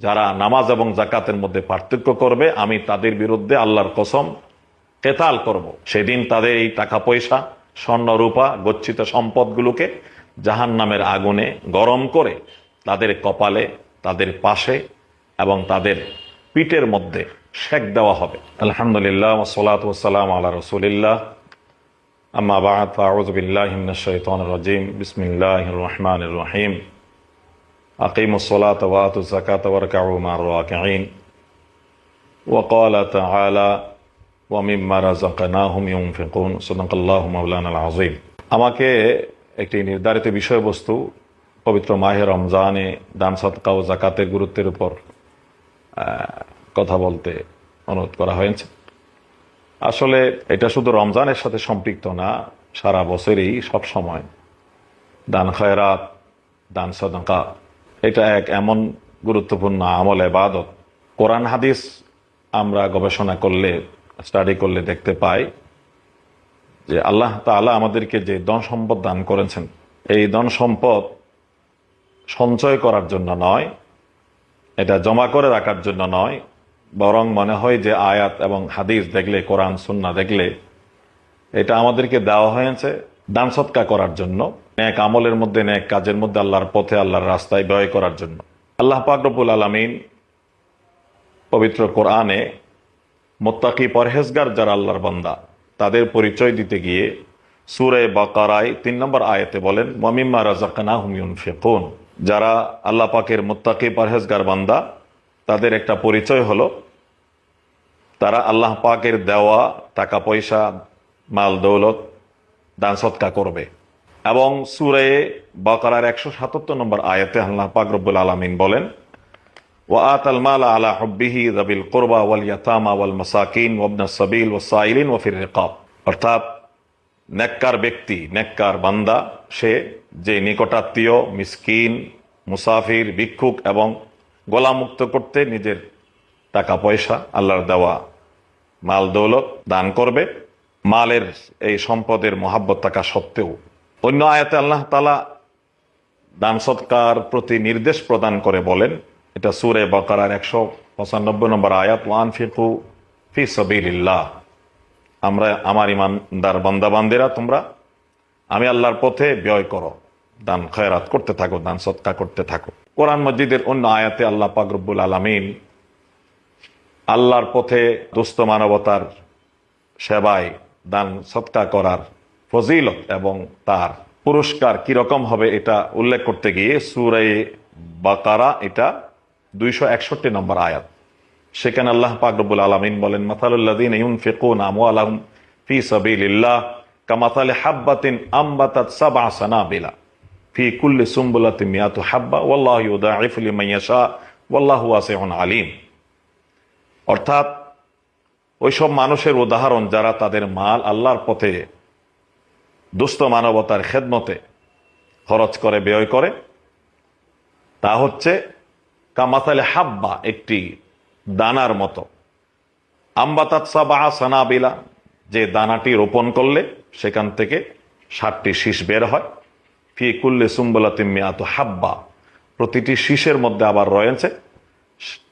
যারা নামাজ এবং জাকাতের মধ্যে পার্থক্য করবে, আমি তাদের বিরুদ্ধে আল্লাহর কসম কেতাল করব। সেদিন তাদের এই টাকা পয়সা, স্বর্ণ, রূপা, গচ্ছিত সম্পদগুলোকে জাহান নামের আগুনে গরম করে তাদের কপালে, তাদের পাশে এবং তাদের পিঠের মধ্যে শেক দেওয়া হবে। আলহামদুলিল্লাহ ওসলাত ওসালাম আল্লাহ রসুলিল্লাহ। আম্মা শাইতানির রাজিম। বিসমিল্লাহির রহমানির রহিম। আকিমুস সালাতা ওয়া আতুজ যাকাতা ওয়ারকাউ মা'র রাকিঈন وقال تعالى ومما رزقناهم ينفقون صدق الله مولانا العظيم আমাকে একটি নির্ধারিত বিষয়বস্তু পবিত্র মাহে রমজানে দান সৎকা ও জাকাতের গুরুত্বের উপর আহ, কথা বলতে অনুরোধ করা হয়েছে আসলে এটা শুধু রমজানের সাথে সম্পৃক্ত না সারা বছরই সব সময় দান খয়রাত দান সদকা এটা এক এমন গুরুত্বপূর্ণ আমল, এবাদত। কোরআন, হাদিস আমরা গবেষণা করলে স্টাডি করলে দেখতে পাই যে আল্লাহ তাআলা আমাদেরকে যে ধন সম্পদ দান করেছেন, এই ধন সম্পদ সঞ্চয় করার জন্য নয়, এটা জমা করে রাখার জন্য নয়, বরং মনে হয় যে আয়াত এবং হাদিস দেখলে, কোরআন সুন্না দেখলে এটা আমাদেরকে দেওয়া হয়েছে দান সৎকা করার জন্য। ন্যাক আমলের মধ্যে, ন্যাক কাজের মধ্যে আল্লাহর পথে, আল্লাহর রাস্তায় ব্যয় করার জন্য। আল্লাহ পাকরবুল আলমিন পবিত্র কোরআনে মোত্তাকি পরহেজগার যারা আল্লাহর বান্দা, তাদের পরিচয় দিতে গিয়ে সুরে বাকারায় তিন নম্বর আয়াতে বলেন মমিম্মা রাজাকানা হুমিউন ফেকুন যারা আল্লাহ পাকের মোত্তাকি পরহেজগার বান্দা, তাদের একটা পরিচয় হলো, তারা আল্লাহ পাকের দেওয়া টাকা পয়সা, মাল, দৌলত, দান সৎকা করবে। এবং সুরে বাকারার একশো সাতাত্তর নম্বর আয়াতে আল্লাহ পাক রব্বুল আলমিন বলেন وآت المال على حبه ذوي القربى واليتامى والمساكين وابن السبيل والسائلين وفي الرقاب অর্থাৎ নেককার ব্যক্তি নেককার বান্দা সে যে নিকটাত্মীয় মিসকিন মুসাফির ভিক্ষুক এবং গোলামুক্ত করতে নিজের টাকা পয়সা আল্লাহর দেওয়া মাল দৌলত দান করবে মালের এই সম্পদের মহাব্বত থাকা সত্ত্বেও অন্য আয়াতে আল্লাহ তালা দান সৎকার প্রতি নির্দেশ প্রদান করে বলেন, এটা সুরে বকারার একশো পঁচানব্বই নম্বর আয়াত ওয়ান ফিকু ফি সবিল্লাহ আমরা, আমার ইমানদার বান্দাবান্দেরা, তোমরা, আমি আল্লাহর পথে ব্যয় করো, দান খয়রাত করতে থাকো, দান সৎকা করতে থাকো। কোরআন মসজিদের অন্য আয়াতে আল্লাহ পাকরবুল আলমিন আল্লাহর পথে দুস্থ মানবতার সেবায় দান সৎকা করার ফজিলত এবং তার পুরস্কার কীরকম হবে এটা উল্লেখ করতে গিয়ে সুরে বাকারা এটা দুইশো একষট্টি নম্বর আয়াত। সেখানে আল্লাহ পাকরবুল আলমিন বলেন মাথালুল্লাদিন ইউনফিকুন আমওয়ালাহুম ফি সাবিলিল্লাহ কামাতালে হাব্বাতিন আম্বাতাত সাবআ সানাবিলা ফি কুল্লি সুম্বুলাতিন মিয়াতু হাব্বা, ওয়াল্লাহু ইউদাইফু লিমান ইয়াশা, ওয়াল্লাহু ওয়াসিউন আলিম। অর্থাৎ ওইসব মানুষের উদাহরণ যারা তাদের মাল আল্লাহর পথে দুস্থ মানবতার খেদমতে খরচ করে, ব্যয় করে, তা হচ্ছে কামাতালে হাব্বা, একটি দানার মতো। আম্বাতাত সাবা সানাবিলা, যে দানাটি রোপণ করলে সেখান থেকে ষাটটি শীষ বের হয়। ফি কুল্লে সুম্বলাতিম মিয়াত হাব্বা, প্রতিটি শীষের মধ্যে আবার রয়েছে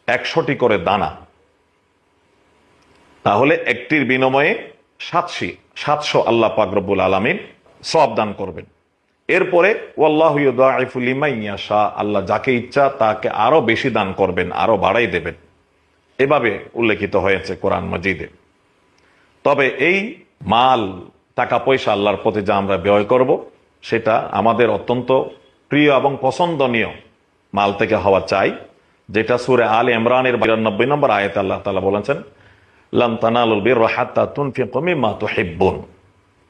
একশোটি করে দানা। তাহলে একটির বিনিময়ে সাতশি, সাতশো আল্লাহ পাকরবুল আলমিন সব দান করবেন। এরপরে শাহ আল্লাহ যাকে ইচ্ছা তাকে আরও বেশি দান করবেন, আরও বাড়াই দেবেন। এভাবে উল্লেখিত হয়েছে কোরআন মজিদে। তবে এই মাল, টাকা পয়সা আল্লাহর পথে যা আমরা ব্যয় করব, সেটা আমাদের অত্যন্ত প্রিয় এবং পছন্দনীয় মাল থেকে হওয়া চাই, যেটা সুরে আল ইমরানের বিরানব্বই নম্বর আয়ত আল্লাহ তালা বলেছেন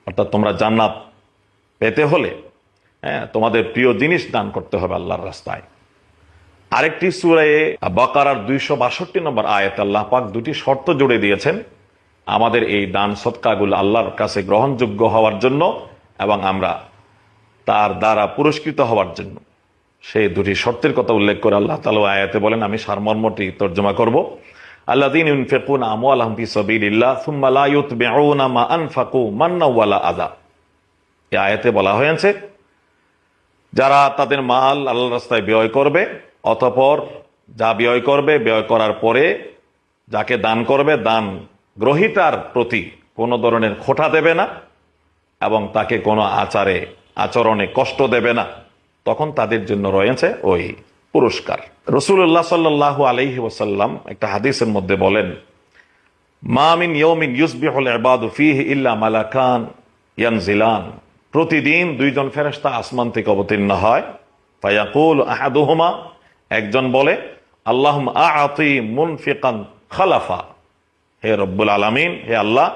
অর্থাৎ তোমরা জান্নাত পেতে হলে হ্যাঁ তোমাদের প্রিয় জিনিস দান করতে হবে আল্লাহর রাস্তায়। আরেকটি সুরায় বাকারার দুইশো বাষট্টি নম্বর আয়াত আল্লাহ পাক দুটি শর্ত জুড়ে দিয়েছেন। আমাদের এই দান সৎকাগুলো আল্লাহর কাছে গ্রহণযোগ্য হওয়ার জন্য এবং আমরা তার দ্বারা পুরস্কৃত হওয়ার জন্য। সেই দুটি শর্তের কথা উল্লেখ করে আল্লাহ তালা আয়াতে বলেন, আমি সারমর্মটি তর্জমা করব। আল্লাহ দিন ইউনফেকুন আমু আলহাম ফি সাবিলিল্লাহ সুম্মা লা ইউতবিউনা মা আনফাকু মান্না ওয়ালা আদা এই আয়াতে বলা হয়েছে, যারা তাদের মাল আল্লাহ রাস্তায় ব্যয় করবে, অতপর যা ব্যয় করবে, ব্যয় করার পরে যাকে দান করবে, দান গ্রহিতার প্রতি কোনো ধরনের খোটা দেবে না এবং তাকে কোনো আচারে, আচরণে কষ্ট দেবে না। তখন তাদের জন্য রয়েছে ওই পুরস্কার। রসুল্লাহ সাল্লাহ আলহি ওসাল্লাম একটা হাদিসের মধ্যে বলেন মামিন ইয়মিন ইউসবিহুল ইবাদু ফিহি ইল্লা মালাকান ইয়ানজিলান। প্রতিদিন দুইজন ফেরেশতা আসমান থেকে অবতীর্ণ হয়। ফায়াকুল আহাদুহুমা, একজন বলে আল্লাহুম আতি মুনফিকান খালাফা। হে রব্বুল আলামিন, হে আল্লাহ,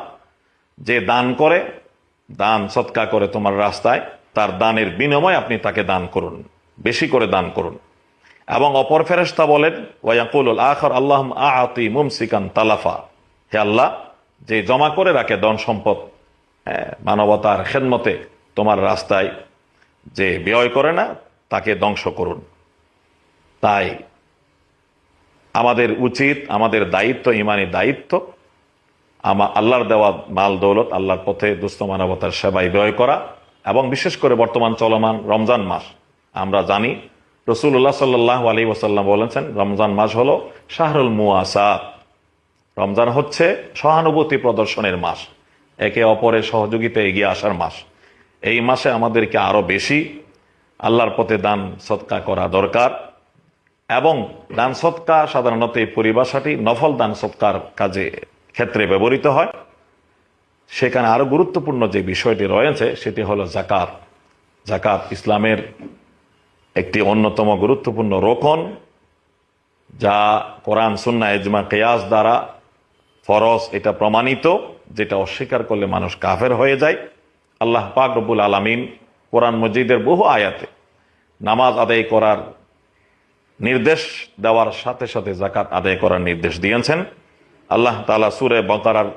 যে দান করে, দান সৎকা করে তোমার রাস্তায়, তার দানের বিনিময় আপনি তাকে দান করুন, বেশি করে দান করুন। এবং অপর ফেরেশতা বলেন ওয়াকুল আখর আল্লাহ আতি মুমসিকান তালাফা। হে আল্লাহ, যে জমা করে রাখে ধন সম্পদ মানবতার খেদমতে তোমার রাস্তায় যে ব্যয় করে না, তাকে ধ্বংস করুন। তাই আমাদের উচিত, আমাদের দায়িত্ব, ইমানি দায়িত্ব, আমা, আল্লাহর দেওয়া মাল দৌলত, আল্লাহর পথে দুস্থ মানবতার সেবায় ব্যয় করা এবং বিশেষ করে বর্তমান চলমান রমজান মাস। আমরা জানি রসুল্লাহ সাল্লাহ আলী ওসাল্লাম বলেছেন রমজান মাস হলো শাহরুল মুআসাদ রমজান হচ্ছে সহানুভূতি প্রদর্শনের মাস, একে অপরের সহযোগিতা এগিয়ে আসার মাস। এই মাসে আমাদেরকে আরও বেশি আল্লাহর পথে দান সৎকা করা দরকার এবং দান সৎকা সাধারণত এই পরিভাষাটি নফল দান সৎকার কাজে ক্ষেত্রে ব্যবহৃত হয়। সেখানে আরও গুরুত্বপূর্ণ যে বিষয়টি রয়েছে, সেটি হলো জাকাত। জাকাত ইসলামের একটি অন্যতম গুরুত্বপূর্ণ রোকন, যা কোরআন সুন্না এজমা কেয়াস দ্বারা ফরজ, এটা প্রমাণিত, যেটা অস্বীকার করলে মানুষ কাফের হয়ে যায়। আল্লাহ পাক রব্বুল আলমিন কোরআন মজিদের বহু আয়াতে নামাজ আদায় করার নির্দেশ দেওয়ার সাথে সাথে জাকাত আদায় করার নির্দেশ দিয়েছেন। আল্লাহ তালা সুরে বকারার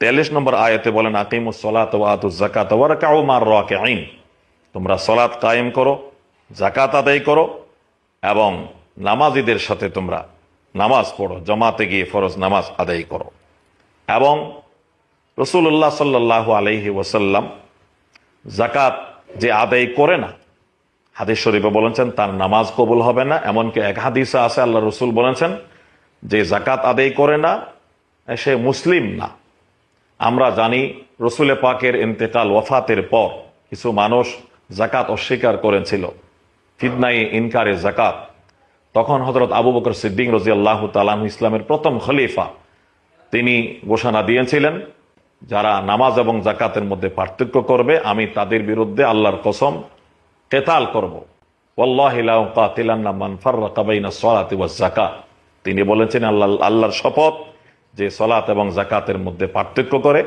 তেইশ নম্বর আয়াতে বলেন, আকিমুস সলাত ওয়াতু জাকাত ওয়ারকাউ মার রাকে আইন তোমরা সলাৎ কায়েম করো। জাকাত আদায় করো এবং নামাজিদের সাথে তোমরা নামাজ পড়ো, জমাতে গিয়ে ফরজ নামাজ আদায় করো। এবং রসুল্লাহ সাল্লাহ আলহি ওসাল্লাম জাকাত যে আদায় করে না, হাদিস শরীফে বলেছেন, তার নামাজ কবুল হবে না। এমনকি এক হাদিসে আছে, আল্লাহ রসুল বলেছেন, যে জাকাত আদায় করে না, সে মুসলিম না। আমরা জানি, রসুলে পাকের ইন্তেকাল ওয়াফাতের পর কিছু মানুষ জাকাত অস্বীকার করেছিল। ফিদনাই ইনকারে জাকাত তখন হজরত আবু বকর সিদ্দিক রাজি আল্লাহ তালাম ইসলামের প্রথম খলিফা। তিনি ঘোষণা দিয়েছিলেন, যারা নামাজ এবং জাকাতের মধ্যে পার্থক্য করবে, আমি তাদের বিরুদ্ধে আল্লাহর কসম কেতাল করব। তিনি বলেছেন, আল্লাহ আল্লাহর শপথ যে সলাত এবং জাকাতের মধ্যে পার্থক্য করে,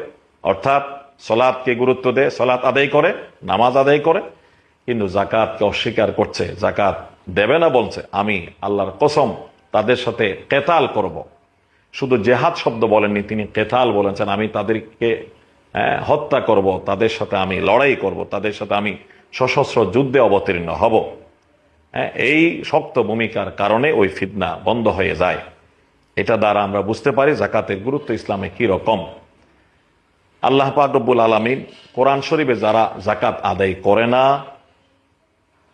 অর্থাৎ সলাৎকে গুরুত্ব দেয় সলাৎ আদায় করে, নামাজ আদায় করে কিন্তু জাকাতকে অস্বীকার করছে জাকাত দেবে না বলছে আমি আল্লাহর কসম তাদের সাথে কেতাল করব। শুধু জেহাদ শব্দ বলেননি তিনি কেতাল বলেছেন আমি তাদেরকে হ্যাঁ, হত্যা করব তাদের সাথে আমি লড়াই করব তাদের সাথে আমি সশস্ত্র যুদ্ধে অবতীর্ণ হব। হ্যাঁ, এই শক্ত ভূমিকার কারণে ওই ফিতনা বন্ধ হয়ে যায়। এটা দ্বারা আমরা বুঝতে পারি জাকাতের গুরুত্ব ইসলামে কি রকম। আল্লাহ পাক রব্বুল আলমিন কোরআন শরীফে যারা জাকাত আদায় করে না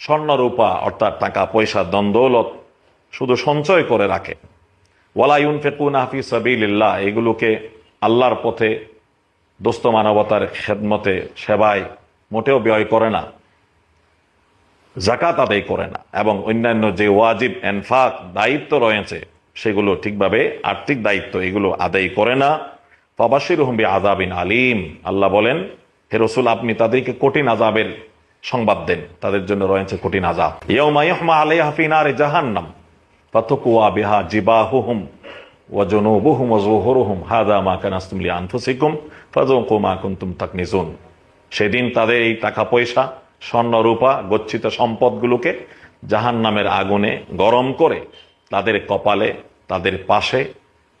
স্বর্ণ রূপা অর্থাৎ টাকা, পয়সা দ্বন্দ্বলত শুধু সঞ্চয় করে রাখে। ওয়ালাইউন ফেকুন হাফি সাবিল্লাহ এগুলোকে আল্লাহর পথে দোস্ত মানবতার খেদমতে, সেবায় মোটেও ব্যয় করে না জাকাত আদায় করে না এবং অন্যান্য যে ওয়াজিব, এনফাক, দায়িত্ব রয়েছে, সেগুলো ঠিকভাবে আর্থিক দায়িত্ব, এগুলো আদায় করে না। পাবাসির হুম্বি আজাবিন আলিম, আল্লাহ বলেন, হে রসুল, আপনি তাদেরকে কঠিন আজাবের সংবাদ দেন। তাদের জন্য রয়েছে কঠিন হাফিনারে জাহান্নাম। হাদা সেদিন তাদের এই টাকা পয়সা, স্বর্ণ রূপা, গচ্ছিত সম্পদগুলোকে জাহান্নামের আগুনে গরম করে তাদের কপালে, তাদের পাশে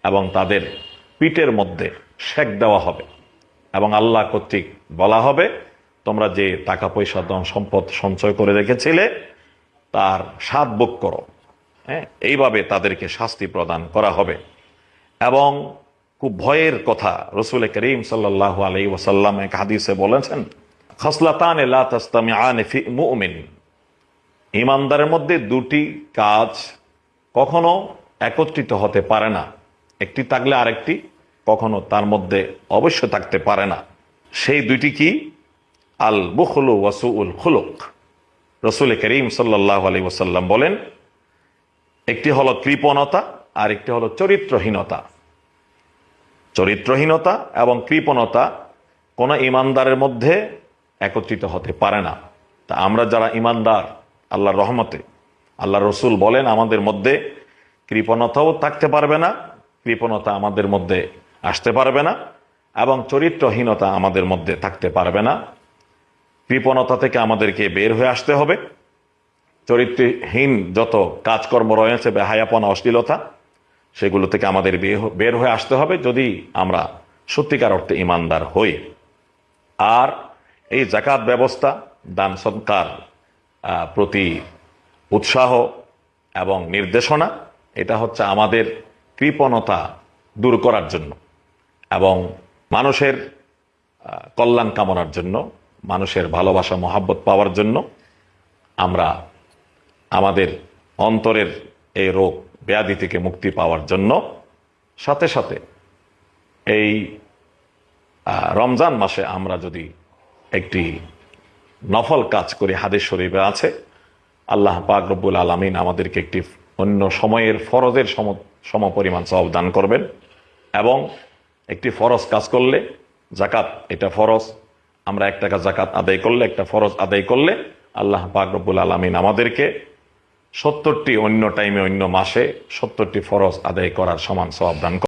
এবং তাদের পিঠের মধ্যে শেক দেওয়া হবে এবং আল্লাহ কর্তৃক বলা হবে তোমরা যে টাকা পয়সা ধন সম্পদ সঞ্চয় করে রেখেছিলে, তার স্বাদ ভোগ করো। হ্যাঁ এইভাবে তাদেরকে শাস্তি প্রদান করা হবে। এবং খুব ভয়ের কথা, রসুল করিম সাল্লাহ আলাই ওসাল্লাম এক হাদিসে বলেছেন, খসলাতান ইমানদারের মধ্যে দুটি কাজ কখনো একত্রিত হতে পারে না। একটি থাকলে আরেকটি কখনো তার মধ্যে অবশ্য থাকতে পারে না। সেই দুইটি কি? আল বুখলু ওয়াসুউল খুলুক। রসুল করিম সাল্লাহ আলী ওসাল্লাম বলেন, একটি হলো কৃপণতা, আর একটি হলো চরিত্রহীনতা। চরিত্রহীনতা এবং কৃপণতা কোন ইমানদারের মধ্যে একত্রিত হতে পারে না। তা আমরা যারা ইমানদার, আল্লাহর রহমতে আল্লাহ রসুল বলেন, আমাদের মধ্যে কৃপণতাও থাকতে পারবে না, কৃপণতা আমাদের মধ্যে আসতে পারবে না এবং চরিত্রহীনতা আমাদের মধ্যে থাকতে পারবে না। কৃপণতা থেকে আমাদেরকে বের হয়ে আসতে হবে। চরিত্রহীন যত কাজকর্ম রয়েছে, বেহায়াপনা, অশ্লীলতা, সেগুলো থেকে আমাদের বের হয়ে আসতে হবে যদি আমরা সত্যিকার অর্থে ইমানদার হই। আর এই জাকাত ব্যবস্থা, দান সৎকার প্রতি উৎসাহ এবং নির্দেশনা, এটা হচ্ছে আমাদের কৃপণতা দূর করার জন্য এবং মানুষের কল্যাণ কামনার জন্য মানুষের ভালোবাসা, মহাব্বত পাওয়ার জন্য আমরা আমাদের অন্তরের এই রোগ ব্যাধি থেকে মুক্তি পাওয়ার জন্য সাথে সাথে এই রমজান মাসে আমরা যদি একটি নফল কাজ করি, হাদিস শরীফে আছে, আল্লাহ পাক রব্বুল আলমিন আমাদেরকে একটি অন্য সময়ের ফরজের সম সম পরিমাণ সব দান করবেন এবং একটি ফরজ কাজ করলে জাকাত এটা ফরজ আমরা এক টাকা জাকাত আদায় করলে, একটা ফরজ আদায় করলে আল্লাহ পাক রব্বুল আলমিন আমাদেরকে সত্তরটি অন্য টাইমে অন্য মাসে সত্তরটি ফরজ আদায় করার সমান সব দান করেন।